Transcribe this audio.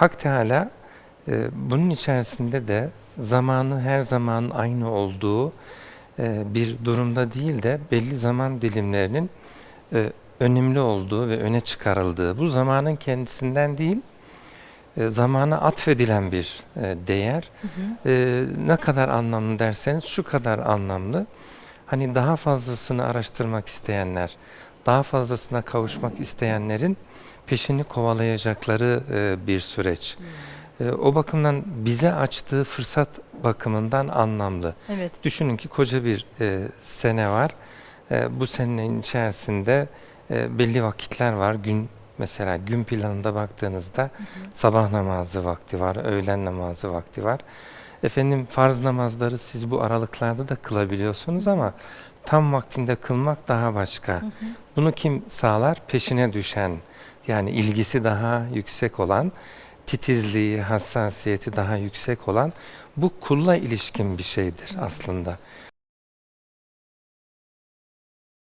Hak Teala e, bunun içerisinde de zamanı her zaman aynı olduğu e, bir durumda değil de belli zaman dilimlerinin e, önemli olduğu ve öne çıkarıldığı, bu zamanın kendisinden değil, e, zamana atfedilen bir e, değer. E, ne kadar anlamlı derseniz şu kadar anlamlı. Hani daha fazlasını araştırmak isteyenler, daha fazlasına kavuşmak isteyenlerin peşini kovalayacakları e, bir süreç. E, o bakımdan bize açtığı fırsat bakımından anlamlı. Evet. Düşünün ki koca bir e, sene var. E, bu senenin içerisinde e, belli vakitler var. Gün mesela gün planında baktığınızda sabah namazı vakti var, öğlen namazı vakti var. Efendim farz namazları siz bu aralıklarda da kılabiliyorsunuz ama tam vaktinde kılmak daha başka. Bunu kim sağlar? Peşine düşen yani ilgisi daha yüksek olan, titizliği, hassasiyeti daha yüksek olan bu kulla ilişkin bir şeydir aslında.